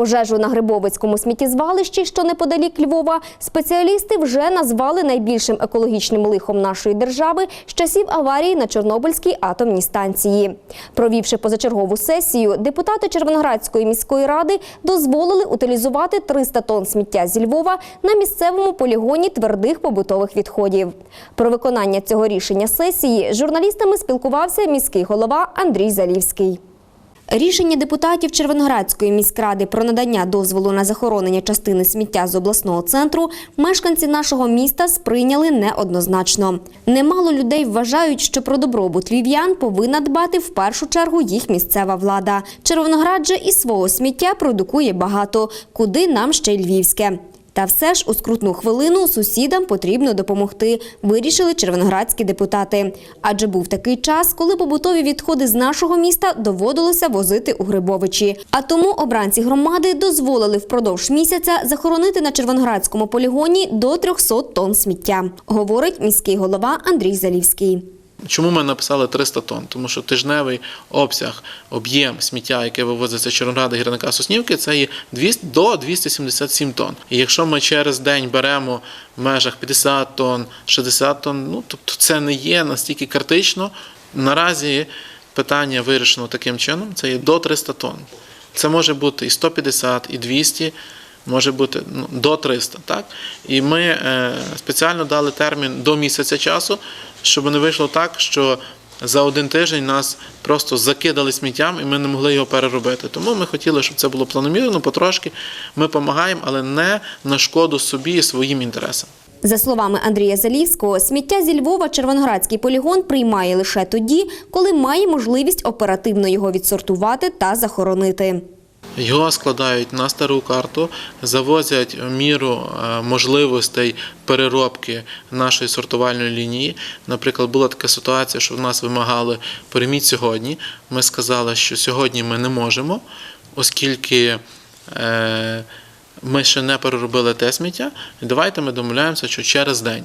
Пожежу на Грибовицькому сміттєзвалищі, що неподалік Львова, спеціалісти вже назвали найбільшим екологічним лихом нашої держави з часів аварії на Чорнобильській атомній станції. Провівши позачергову сесію, депутати Червоноградської міської ради дозволили утилізувати 300 тонн сміття зі Львова на місцевому полігоні твердих побутових відходів. Про виконання цього рішення сесії з журналістами спілкувався міський голова Андрій Залівський. Рішення депутатів Червоноградської міськради про надання дозволу на захоронення частини сміття з обласного центру мешканці нашого міста сприйняли неоднозначно. Немало людей вважають, що про добробут львів'ян повинна дбати в першу чергу їх місцева влада. Червоноград же і свого сміття продукує багато, куди нам ще й львівське. Та все ж у скрутну хвилину сусідам потрібно допомогти, вирішили червоноградські депутати. Адже був такий час, коли побутові відходи з нашого міста доводилося возити у Грибовичі. А тому обранці громади дозволили впродовж місяця захоронити на червоноградському полігоні до 300 тонн сміття, говорить міський голова Андрій Залівський. Чому ми написали 300 тонн? Тому що тижневий обсяг, об'єм сміття, яке вивозиться з Червонограда гірника Соснівки, це є 200 до 277 тонн. І якщо ми через день беремо в межах 50 тонн, 60 тонн, ну тобто це не є настільки критично. Наразі питання вирішено таким чином: це є до 300 тонн. Це може бути і 150, і 200. Може бути ну, до 300, так? І ми е, спеціально дали термін до місяця часу, щоб не вийшло так, що за один тиждень нас просто закидали сміттям і ми не могли його переробити. Тому ми хотіли, щоб це було планомірно, потрошки. Ми допомагаємо, але не на шкоду собі і своїм інтересам. За словами Андрія Залівського, сміття зі Львова Червоноградський полігон приймає лише тоді, коли має можливість оперативно його відсортувати та захоронити. Його складають на стару карту, завозять міру е, можливостей переробки нашої сортувальної лінії. Наприклад, була така ситуація, що в нас вимагали прийміть сьогодні. Ми сказали, що сьогодні ми не можемо, оскільки е, ми ще не переробили те сміття. Давайте ми домовляємося, що через день.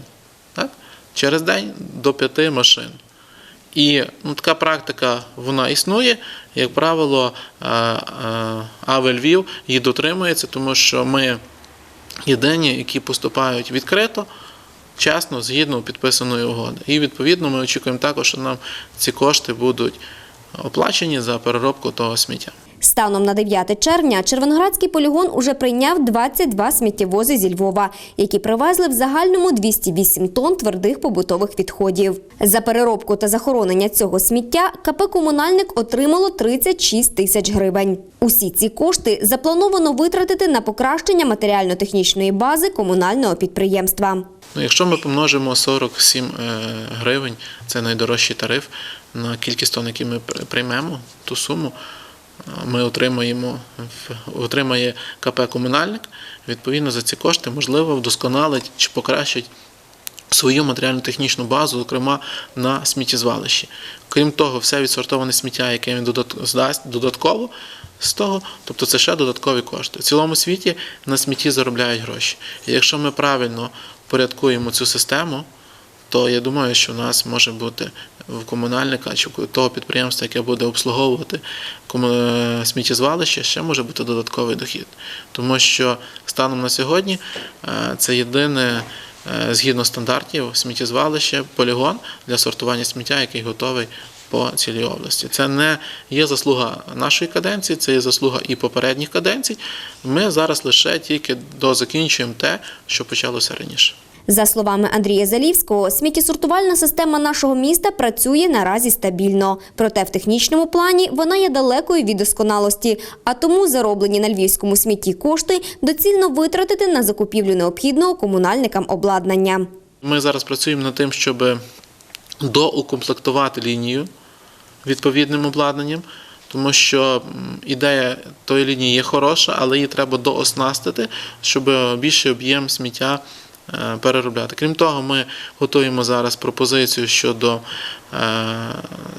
Так? Через день до п'яти машин. І ну, така практика вона існує. Як правило, е, е, АВ Львів її дотримується, тому що ми єдині, які поступають відкрито, чесно, згідно підписаної угоди. І відповідно ми очікуємо також, що нам ці кошти будуть оплачені за переробку того сміття. Станом на 9 червня Червоноградський полігон уже прийняв 22 сміттєвози зі Львова, які привезли в загальному 208 тонн твердих побутових відходів. За переробку та захоронення цього сміття КП «Комунальник» отримало 36 тисяч гривень. Усі ці кошти заплановано витратити на покращення матеріально-технічної бази комунального підприємства. Ну, якщо ми помножимо 47 е, гривень, це найдорожчий тариф, на кількість тонн, які ми приймемо, ту суму ми отримаємо, отримає КП Комунальник. Відповідно, за ці кошти можливо вдосконалить чи покращить свою матеріально-технічну базу, зокрема на сміттєзвалищі. Крім того, все відсортоване сміття, яке він здасть додатково з того, тобто це ще додаткові кошти. В цілому світі на смітті заробляють гроші. І якщо ми правильно порядкуємо цю систему, то я думаю, що в нас може бути в комунальника чи того підприємства, яке буде обслуговувати е, сміттєзвалище, ще може бути додатковий дохід. Тому що станом на сьогодні е, це єдине е, згідно стандартів сміттєзвалище, полігон для сортування сміття, який готовий по цілій області. Це не є заслуга нашої каденції, це є заслуга і попередніх каденцій. Ми зараз лише тільки дозакінчуємо те, що почалося раніше. За словами Андрія Залівського, сміттєсортувальна система нашого міста працює наразі стабільно. Проте в технічному плані вона є далекою від досконалості, а тому зароблені на львівському смітті кошти доцільно витратити на закупівлю необхідного комунальникам обладнання. Ми зараз працюємо над тим, щоб доукомплектувати лінію відповідним обладнанням, тому що ідея тої лінії є хороша, але її треба дооснастити, щоб більший об'єм сміття переробляти. Крім того, ми готуємо зараз пропозицію щодо е,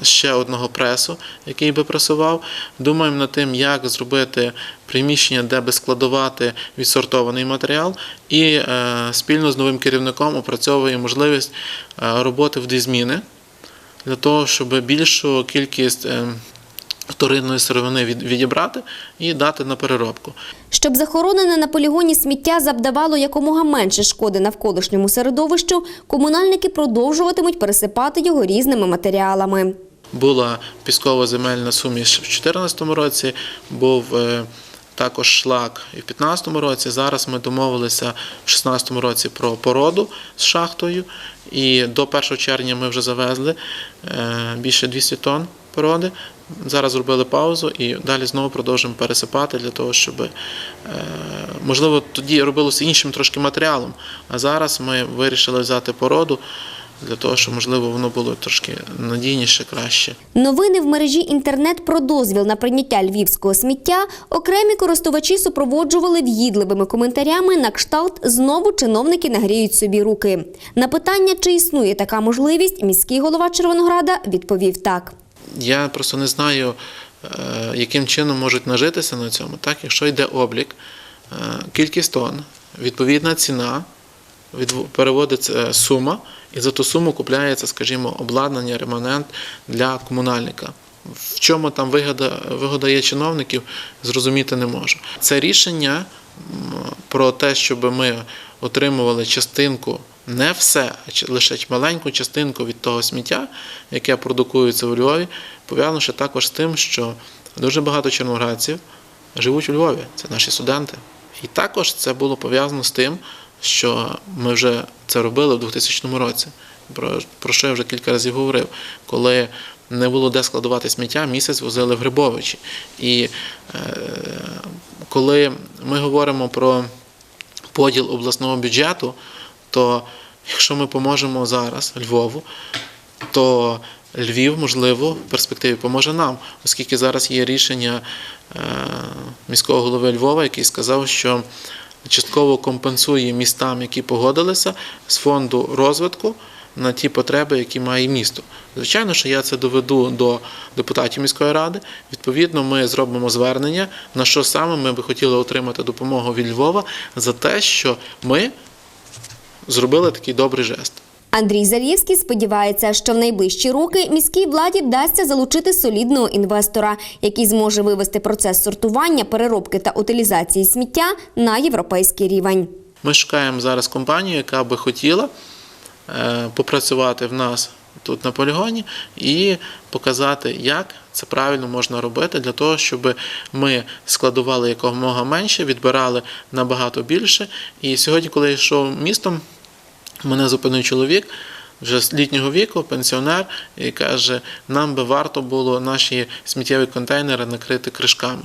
ще одного пресу, який би пресував. Думаємо над тим, як зробити приміщення, де би складувати відсортований матеріал, і е, спільно з новим керівником опрацьовує можливість е, роботи в дві зміни для того, щоб більшу кількість е, вторинної сировини від- відібрати і дати на переробку. Щоб захоронене на полігоні сміття завдавало якомога менше шкоди навколишньому середовищу, комунальники продовжуватимуть пересипати його різними матеріалами. Була пісково-земельна суміш в 2014 році, був е, також шлак і в 2015 році. Зараз ми домовилися в 2016 році про породу з шахтою, і до 1 червня ми вже завезли е, більше 200 тонн породи. Зараз зробили паузу і далі знову продовжуємо пересипати для того, щоб е, можливо тоді робилося іншим трошки матеріалом. А зараз ми вирішили взяти породу для того, щоб можливо воно було трошки надійніше, краще. Новини в мережі інтернет про дозвіл на прийняття львівського сміття окремі користувачі супроводжували в'їдливими коментарями на кшталт «знову чиновники нагріють собі руки». На питання, чи існує така можливість, міський голова Червонограда відповів так. Я просто не знаю, е, яким чином можуть нажитися на цьому. Так, якщо йде облік, е, кількість тонн, відповідна ціна, переводиться сума, і за ту суму купляється, скажімо, обладнання, реманент для комунальника. В чому там вигода, вигода є чиновників, зрозуміти не можу. Це рішення про те, щоб ми отримували частинку, не все, а лише маленьку частинку від того сміття, яке продукується у Львові, пов'язано ще також з тим, що дуже багато чорноградців живуть у Львові, це наші студенти. І також це було пов'язано з тим, що ми вже це робили в 2000 році, про, про що я вже кілька разів говорив, коли не було де складувати сміття, місяць возили в Грибовичі. І е, коли ми говоримо про поділ обласного бюджету, то якщо ми поможемо зараз Львову, то Львів, можливо, в перспективі поможе нам, оскільки зараз є рішення е, міського голови Львова, який сказав, що частково компенсує містам, які погодилися з фонду розвитку на ті потреби, які має місто. Звичайно, що я це доведу до депутатів міської ради. Відповідно, ми зробимо звернення, на що саме ми би хотіли отримати допомогу від Львова за те, що ми зробили такий добрий жест. Андрій Залєвський сподівається, що в найближчі роки міській владі вдасться залучити солідного інвестора, який зможе вивести процес сортування, переробки та утилізації сміття на європейський рівень. Ми шукаємо зараз компанію, яка би хотіла попрацювати в нас тут на полігоні і показати, як це правильно можна робити для того, щоб ми складували якомога менше, відбирали набагато більше. І сьогодні, коли я йшов містом, мене зупинив чоловік. Вже з літнього віку, пенсіонер, і каже, нам би варто було наші сміттєві контейнери накрити кришками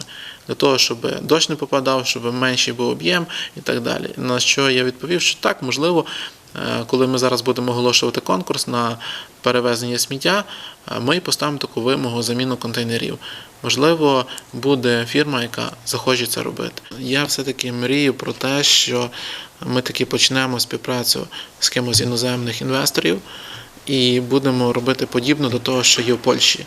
для того, щоб дощ не попадав, щоб менший був об'єм і так далі. На що я відповів, що так, можливо, е, коли ми зараз будемо оголошувати конкурс на перевезення сміття, е, ми поставимо таку вимогу заміну контейнерів. Можливо, буде фірма, яка захоче це робити. Я все-таки мрію про те, що ми таки почнемо співпрацю з кимось іноземних інвесторів і будемо робити подібно до того, що є в Польщі.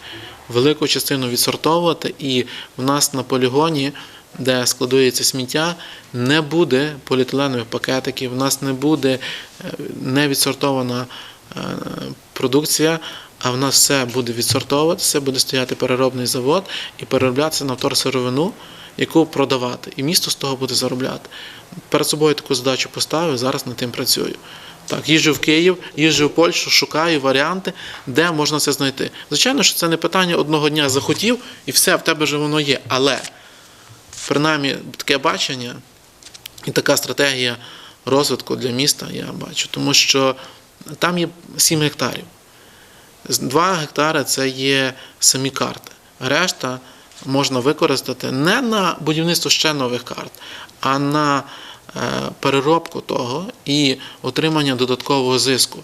Велику частину відсортовувати, і в нас на полігоні, де складується сміття, не буде поліетиленових пакетиків, в нас не буде е, невідсортована е, продукція, а в нас все буде відсортовуватися, буде стояти переробний завод і перероблятися на вторсировину, яку продавати. І місто з того буде заробляти. Перед собою таку задачу поставив, зараз над тим працюю. Так, їжджу в Київ, їжджу в Польщу, шукаю варіанти, де можна це знайти. Звичайно, що це не питання одного дня захотів і все, в тебе вже воно є. Але принаймні таке бачення і така стратегія розвитку для міста я бачу, тому що там є 7 гектарів. З 2 гектари це є самі карти. Решта можна використати не на будівництво ще нових карт, а на е, переробку того і отримання додаткового зиску.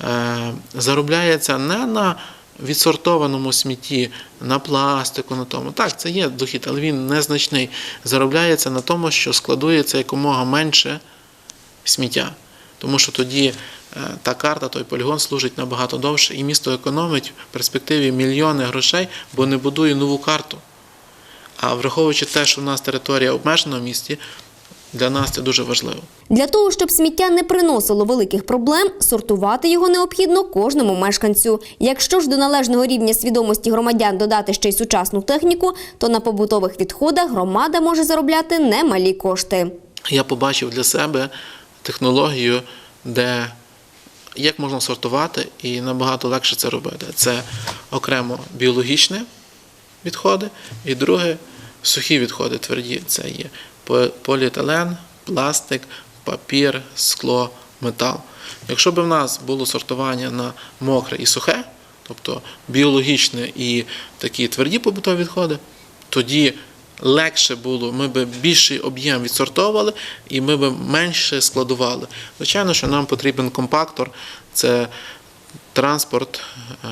Е, Заробляється не на відсортованому смітті, на пластику, на тому. Так, це є дохід, але він незначний. Заробляється на тому, що складується якомога менше сміття. Тому що тоді е, та карта, той полігон служить набагато довше, і місто економить в перспективі мільйони грошей, бо не будує нову карту. А враховуючи те, що в нас територія обмежена в місті, Для нас це дуже важливо. Для того, щоб сміття не приносило великих проблем, сортувати його необхідно кожному мешканцю. Якщо ж до належного рівня свідомості громадян додати ще й сучасну техніку, то на побутових відходах громада може заробляти немалі кошти. Я побачив для себе технологію, де як можна сортувати і набагато легше це робити. Це окремо біологічні відходи, і друге сухі відходи тверді. Це є поліетилен, пластик, папір, скло, метал. Якщо б в нас було сортування на мокре і сухе, тобто біологічне і такі тверді побутові відходи, тоді легше було, ми б більший об'єм відсортовували і ми б менше складували. Звичайно, що нам потрібен компактор, це транспорт е,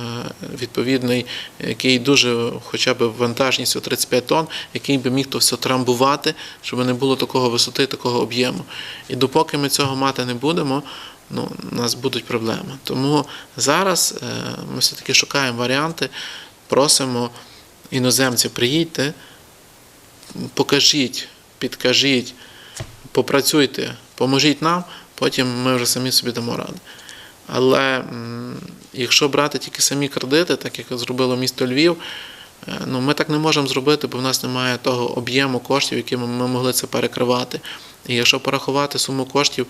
відповідний, який дуже, хоча б вантажністю 35 тонн, який би міг то все трамбувати, щоб не було такого висоти, такого об'єму. І допоки ми цього мати не будемо, ну, у нас будуть проблеми. Тому зараз е, ми все-таки шукаємо варіанти, просимо іноземців, приїдьте, покажіть, підкажіть, попрацюйте, поможіть нам, потім ми вже самі собі дамо ради. Але якщо брати тільки самі кредити, так як зробило місто Львів, е, ну, ми так не можемо зробити, бо в нас немає того об'єму коштів, якими ми могли це перекривати. І якщо порахувати суму коштів,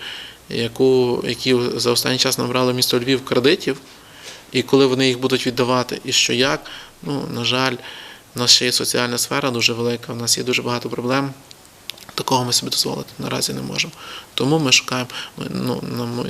яку, які за останній час набрало місто Львів кредитів, і коли вони їх будуть віддавати, і що як, ну, на жаль, у нас ще є соціальна сфера дуже велика, у нас є дуже багато проблем. Такого ми собі дозволити наразі не можемо. Тому ми шукаємо, ну,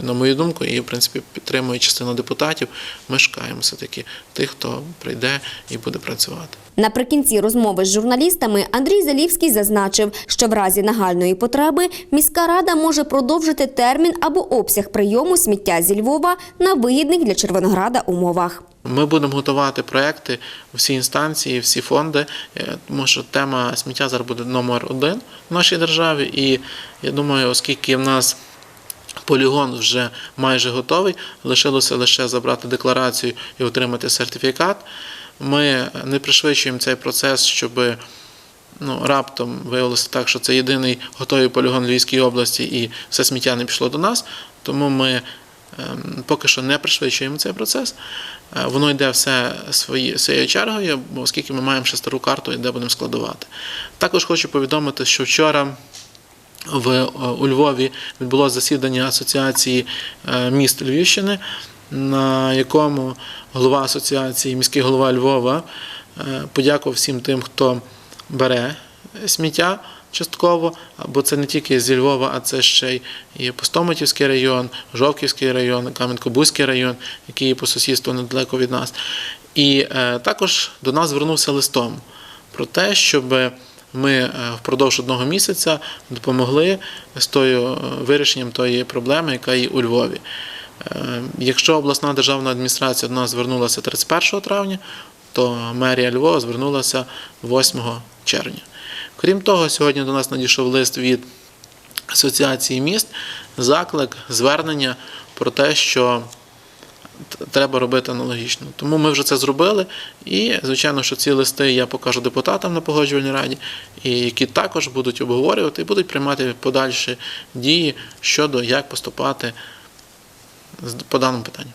на, мою, думку, і в принципі підтримує частина депутатів, ми шукаємо все-таки тих, хто прийде і буде працювати. Наприкінці розмови з журналістами Андрій Залівський зазначив, що в разі нагальної потреби міська рада може продовжити термін або обсяг прийому сміття зі Львова на вигідних для Червонограда умовах. Ми будемо готувати проекти, всі інстанції, всі фонди, е, тому що тема сміття зараз буде номер один в нашій державі. І я думаю, оскільки в нас полігон вже майже готовий, лишилося лише забрати декларацію і отримати сертифікат. Ми не пришвидшуємо цей процес, щоб ну, раптом виявилося так, що це єдиний готовий полігон в Львівській області і все сміття не пішло до нас. Тому ми ем, поки що не пришвидшуємо цей процес. Е, Воно йде все своєю чергою, оскільки ми маємо ще стару карту, де будемо складувати. Також хочу повідомити, що вчора в, е, у Львові відбулося засідання Асоціації е, міст Львівщини, на якому голова асоціації, міський голова Львова, е, подякував всім тим, хто бере сміття частково, бо це не тільки зі Львова, а це ще й і Постоматівський район, Жовківський район, Кам'янко-Бузький район, який є по сусідству недалеко від нас. І е, також до нас звернувся листом про те, щоб ми е, впродовж одного місяця допомогли з тою вирішенням тої проблеми, яка є у Львові. Е, Якщо обласна державна адміністрація до нас звернулася 31 травня, то мерія Львова звернулася 8 червня. Крім того, сьогодні до нас надійшов лист від Асоціації міст, заклик, звернення про те, що треба робити аналогічно. Тому ми вже це зробили. І, звичайно, що ці листи я покажу депутатам на погоджувальній раді, які також будуть обговорювати і будуть приймати подальші дії щодо як поступати по даному питанню.